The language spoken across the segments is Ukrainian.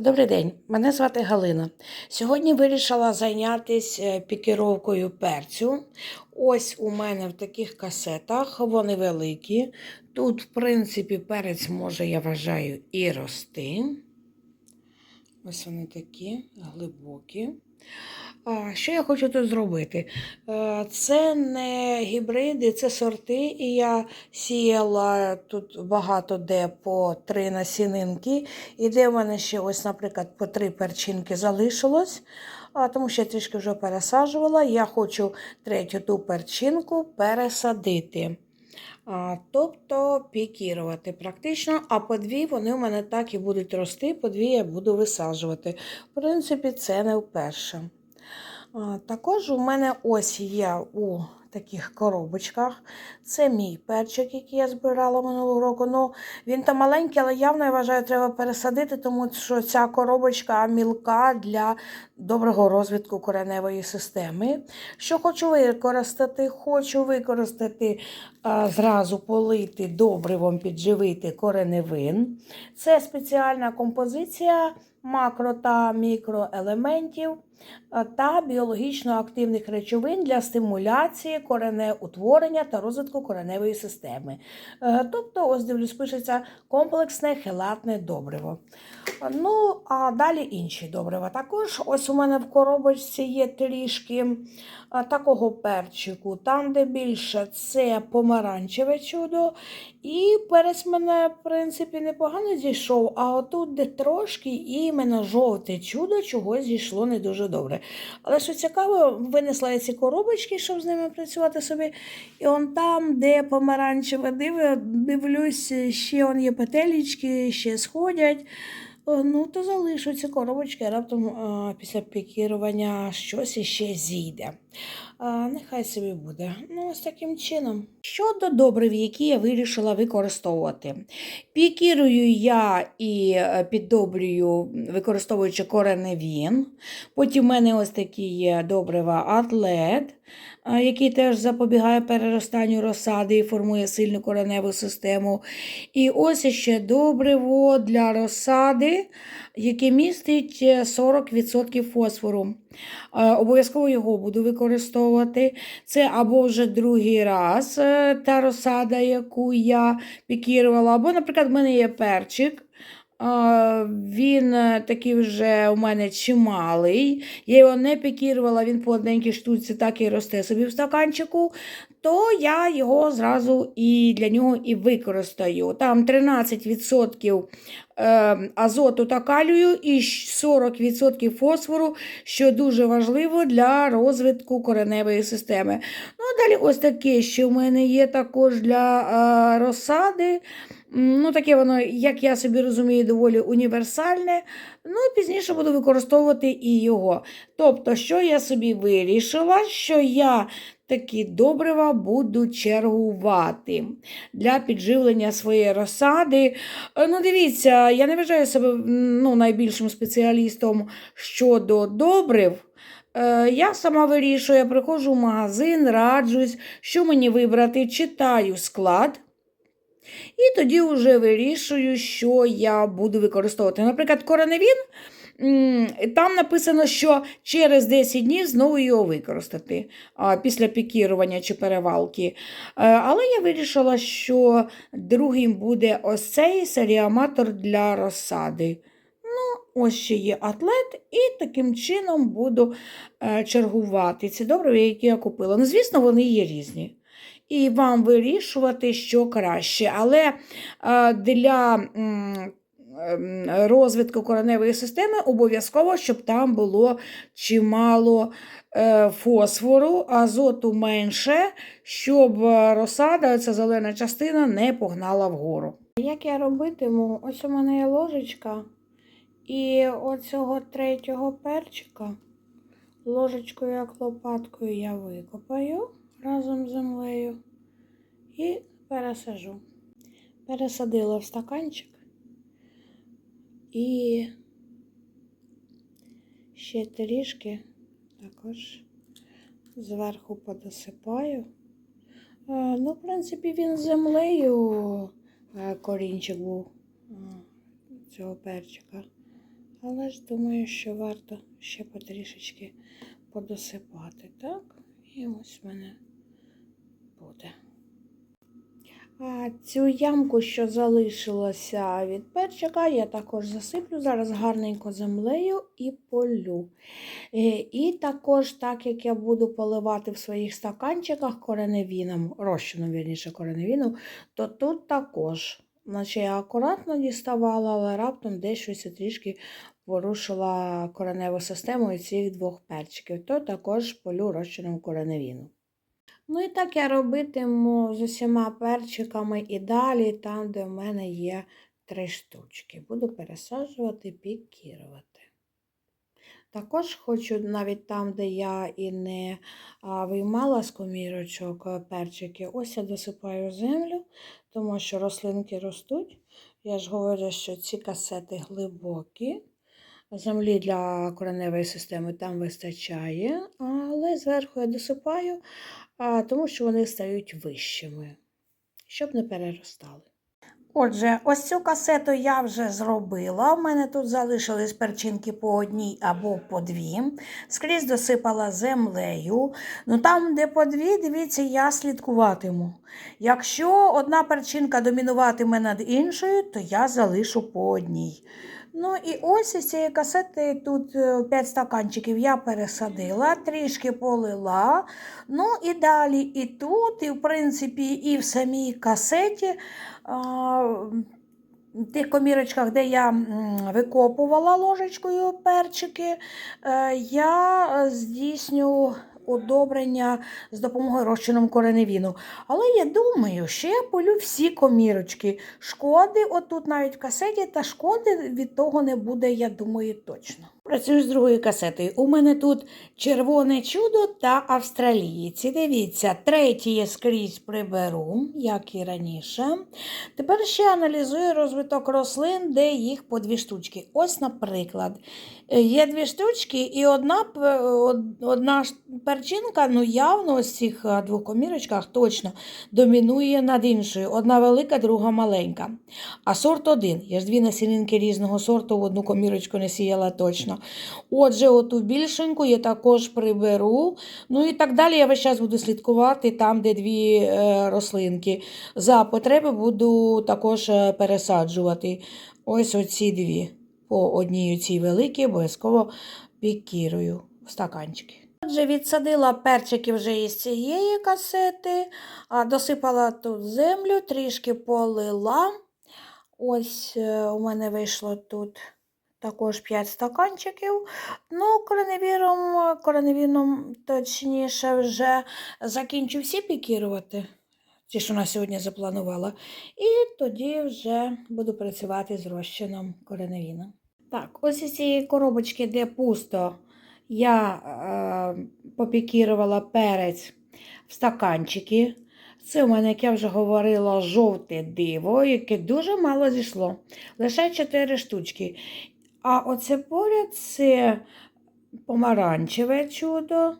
Добрий день, мене звати Галина. Сьогодні вирішила зайнятися пікіровкою перцю. Ось у мене в таких касетах, вони великі. Тут, в принципі, перець може, я вважаю, і рости. Ось вони такі глибокі. А, Що я хочу тут зробити? Е, Це не гібриди, це сорти, і я сіяла тут багато де по три насінинки, і де в мене ще, ось, наприклад, по три перчинки залишилось, тому що я трішки вже пересаджувала. Я хочу третю ту перчинку пересадити. Тобто пікірувати практично, а по дві вони у мене так і будуть рости, по дві я буду висаджувати. В принципі, це не вперше. Також у мене ось є у таких коробочках. Це мій перчик, який я збирала минулого року. Ну, він там маленький, але явно я вважаю, треба пересадити, тому що ця коробочка мілка для доброго розвитку кореневої системи. Що хочу використати? Хочу використати а, зразу полити добривом, підживити кореневин. Це спеціальна композиція макро та мікроелементів та біологічно активних речовин для стимуляції коренеутворення та розвитку кореневої системи. Е, Тобто, ось дивлюсь, пишеться комплексне хелатне добриво. Ну, а далі інші добрива. Також ось у мене в коробочці є трішки такого перчику. Там, де більше, це помаранчеве чудо. І перець мене, в принципі, непогано зійшов. А отут, де трошки іменно жовте чудо, чогось зійшло не дуже добре. Але що цікаво, винесла я ці коробочки, щоб з ними працювати собі. І он там, де помаранчеве диво, дивлюсь, ще он є петелічки, ще сходять. Ну, то залишу ці коробочки, раптом після пікірування щось іще зійде. А, нехай собі буде. Ну, ось таким чином. Щодо добрив, які я вирішила використовувати. Пікірую я і е, піддобрюю, використовуючи кореневін. Потім в мене ось такі є добрива атлет, який теж запобігає переростанню розсади і формує сильну кореневу систему. І ось ще добриво для розсади, яке містить е, 40% фосфору. Е, Обов'язково його буду використовувати. Це або вже другий раз е, та розсада, яку я пікірувала, або, наприклад, в мене є перчик. Він е, такий вже у мене чималий. Я його не пікірувала, він по одненькій штуці так і росте собі в стаканчику, то я його зразу і для нього і використаю. Там 13% е, азоту та калію і 40% фосфору, що дуже важливо для розвитку кореневої системи. Ну, далі ось таке, що в мене є також для е, розсади. Ну, таке воно, як я собі розумію, доволі універсальне. Ну, пізніше буду використовувати і його. Тобто, що я собі вирішила, що я такі добрива буду чергувати для підживлення своєї розсади. Е, Ну, дивіться, я не вважаю себе ну, найбільшим спеціалістом щодо добрив. Е, Я сама вирішую, я приходжу в магазин, раджусь, що мені вибрати, читаю склад. І тоді вже вирішую, що я буду використовувати. Наприклад, коронавін, там написано, що через 10 днів знову його використати після пікірування чи перевалки. Е, Але я вирішила, що другим буде ось цей серіаматор для розсади. Ну, ось ще є атлет, і таким чином буду е, чергувати ці добрива, які я купила. Ну, звісно, вони є різні і вам вирішувати, що краще. Але е, для ем, розвитку кореневої системи обов'язково, щоб там було чимало е, фосфору, азоту менше, щоб розсада, ця зелена частина, не погнала вгору. Як я робитиму? Ось у мене є ложечка. І оцього третього перчика ложечкою як лопаткою я викопаю разом з землею і пересажу. Пересадила в стаканчик і ще трішки також зверху подосипаю. Е, Ну, в принципі, він з землею е, корінчик був е, цього перчика. Але ж думаю, що варто ще потрішечки подосипати, так? І ось в мене буде. А цю ямку, що залишилася від перчика, я також засиплю зараз гарненько землею і полю. Е, І також, так як я буду поливати в своїх стаканчиках кореневіном, розчином, вірніше, кореневіном, то тут також. Наче я акуратно діставала, але раптом десь щось трішки порушила кореневу систему і цих двох перчиків, то також полю розчином кореневіну. Ну і так я робитиму з усіма перчиками і далі, там, де в мене є три штучки. Буду пересаджувати, пікірувати. Також хочу навіть там, де я і не виймала з комірочок а, перчики, ось я досипаю землю, тому що рослинки ростуть. Я ж говорю, що ці касети глибокі. Землі для кореневої системи там вистачає, але зверху я досипаю, тому що вони стають вищими, щоб не переростали. Отже, ось цю касету я вже зробила. У мене тут залишились перчинки по одній або по дві. Скрізь досипала землею. Ну там, де по дві, дивіться, я слідкуватиму. Якщо одна перчинка домінуватиме над іншою, то я залишу по одній. Ну і ось із цієї касети тут 5 стаканчиків я пересадила, трішки полила. Ну і далі і тут, і в принципі, і в самій касеті, в тих комірочках, де я викопувала ложечкою перчики, е, я е, здійсню удобрення з допомогою розчином кореневіну. Але я думаю, що я полю всі комірочки. Шкоди, отут навіть в касеті, та шкоди від того не буде, я думаю, точно. Працюю з другою касетою. У мене тут червоне чудо та австралійці. Дивіться, третій я скрізь приберу, як і раніше. Тепер ще аналізую розвиток рослин, де їх по дві штучки. Ось, наприклад, е, є дві штучки, і одна, одна перчинка, ну явно ось цих е, двох комірочках точно домінує над іншою. Одна велика, друга маленька. А сорт один. Я ж дві насінинки різного сорту в одну комірочку не сіяла точно. Отже, оту більшеньку я також приберу. Ну і так далі я весь час буду слідкувати там, де дві е, рослинки. За потреби буду також е, пересаджувати. Ось оці дві. По одній цій великій обов'язково пікірую в стаканчики. Отже, відсадила перчики вже із цієї касети, досипала тут землю, трішки полила. Ось е, у мене вийшло тут також 5 стаканчиків. Ну, кореневіром, кореневіном, точніше, вже закінчу всі пікірувати, ті, що на сьогодні запланувала. І тоді вже буду працювати з розчином кореневіна. Так, ось із цієї коробочки, де пусто, я е, попікірувала перець в стаканчики. Це у мене, як я вже говорила, жовте диво, яке дуже мало зійшло. Лише 4 штучки. А оце поряд це помаранчеве чудо.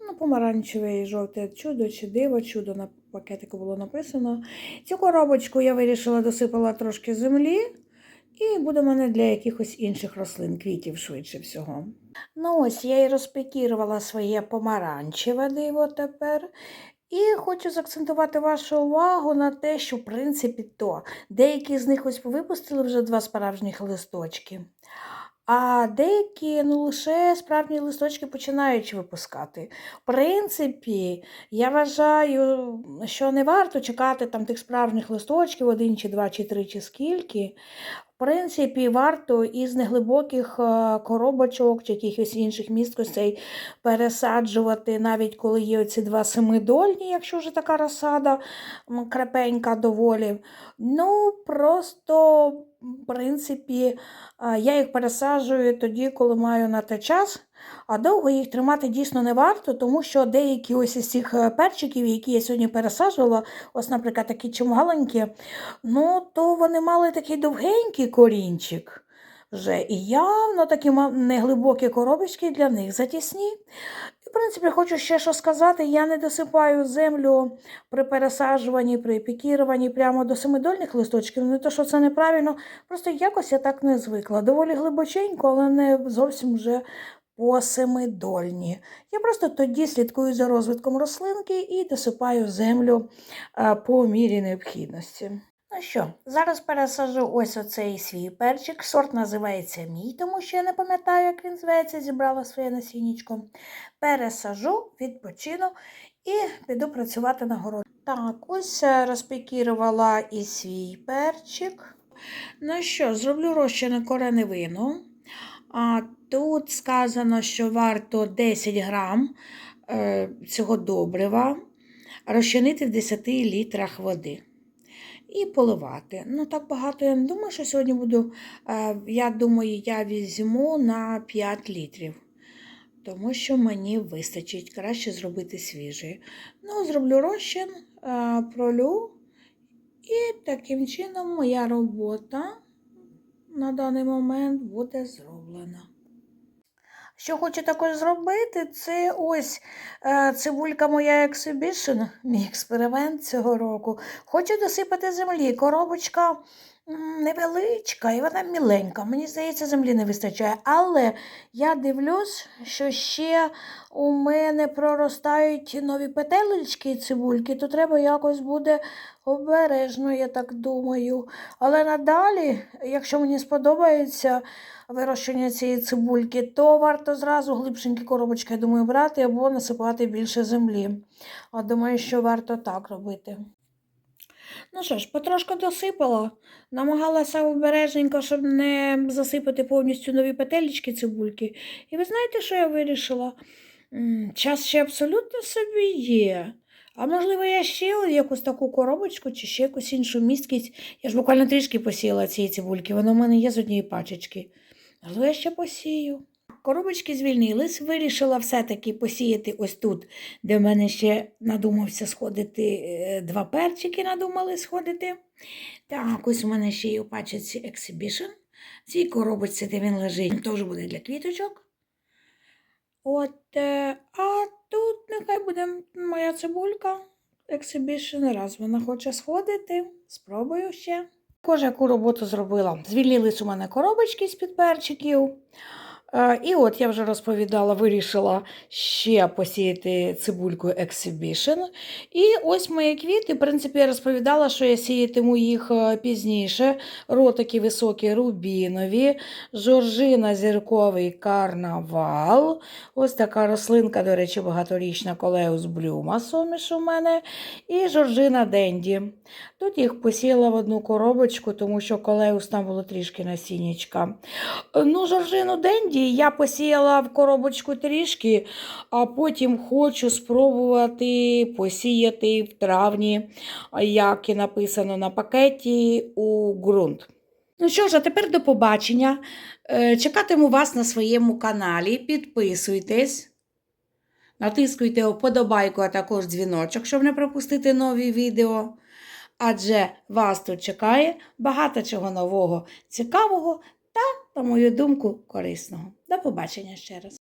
Ну, помаранчеве і жовте чудо чи диво чудо на пакетику було написано. Цю коробочку я вирішила досипала трошки землі. І буде в мене для якихось інших рослин, квітів швидше всього. Ну ось я і розпекірувала своє помаранчеве диво тепер. І хочу заакцентувати вашу увагу на те, що, в принципі, то деякі з них ось випустили вже два справжніх листочки. А деякі ну, лише справжні листочки починають випускати. В принципі, я вважаю, що не варто чекати там тих справжніх листочків, один чи два, чи три, чи скільки. Принципі, варто із неглибоких е, коробочок чи якихось інших місткостей пересаджувати, навіть коли є оці два семидольні, якщо вже така розсада крепенька доволі. Ну, просто, в принципі, Я їх пересаджую тоді, коли маю на те час, а довго їх тримати дійсно не варто, тому що деякі ось із цих е, перчиків, які я сьогодні пересаджувала, ось, наприклад, такі чималенькі, ну, то вони мали такий довгенький корінчик вже. І явно такі неглибокі коробочки для них затісні. І, в принципі, хочу ще що сказати. Я не досипаю землю при пересаджуванні, при пікіруванні прямо до семидольних листочків. Не то, що це неправильно, просто якось я так не звикла. Доволі глибоченько, але не зовсім вже по. Я просто тоді слідкую за розвитком рослинки і досипаю землю по мірі необхідності. Ну що, зараз пересажу ось оцей свій перчик. Сорт називається мій, тому що я не пам'ятаю, як він зветься, зібрала своє насіннячко. Пересажу, відпочину і піду працювати на городі. Так, ось е, розпікірувала і свій перчик. Ну що, зроблю розчини кореневину. Тут сказано, що варто 10 грам е, цього добрива розчинити в 10 літрах води і поливати. Ну, так багато я не думаю, що сьогодні буду. Е, я думаю, я візьму на 5 літрів. Тому що мені вистачить краще зробити свіжий. Ну, зроблю розчин, е, пролю, і таким чином моя робота на даний момент буде зроблена. Що хочу також зробити, це ось цивулька цибулька моя ексибішн, мій експеримент цього року. Хочу досипати землі. Коробочка невеличка і вона міленька. Мені здається, землі не вистачає. Але я дивлюсь, що ще у мене проростають нові петелечки і цибульки, то треба якось буде обережно, я так думаю. Але надалі, якщо мені сподобається вирощення цієї цибульки, то варто зразу глибшенькі коробочки, я думаю, брати або насипати більше землі. А думаю, що варто так робити. Ну що ж, потрошку досипала, намагалася обережненько, щоб не засипати повністю нові петелечки цибульки. І ви знаєте, що я вирішила? Час ще абсолютно собі є. А можливо, я ще якусь таку коробочку чи ще якусь іншу місткість. Я ж буквально трішки посіяла цієї цибульки, воно в мене є з однієї пачечки. Можливо, я ще посію. Коробочки звільнились, вирішила все-таки посіяти ось тут, де в мене ще надумався сходити е, два перчики, надумали сходити. Так, ось у мене ще є у пачці. В цій коробочці, де він лежить, теж буде для квіточок. От, е, а тут нехай буде моя цибулька. Exhibition, раз вона хоче сходити, спробую ще. Також яку роботу зробила. Звільнились у мене коробочки з-під перчиків. Е, І от я вже розповідала, вирішила ще посіяти цибульку Exhibition. І ось мої квіти, в принципі, я розповідала, що я сіятиму їх е, пізніше. Ротики високі рубінові, жоржина зірковий карнавал. Ось така рослинка, до речі, багаторічна колеус блюма суміш у мене. І жоржина Денді. Тут їх посіяла в одну коробочку, тому що колеус там було трішки насіннячка. Ну, жоржину Денді я посіяла в коробочку трішки, а потім хочу спробувати посіяти в травні, як і написано на пакеті, у ґрунт. Ну що ж, а тепер до побачення. Е, Чекатиму вас на своєму каналі. Підписуйтесь. Натискуйте вподобайку, а також дзвіночок, щоб не пропустити нові відео. Адже вас тут чекає багато чого нового, цікавого на мою думку, корисного. До побачення ще раз.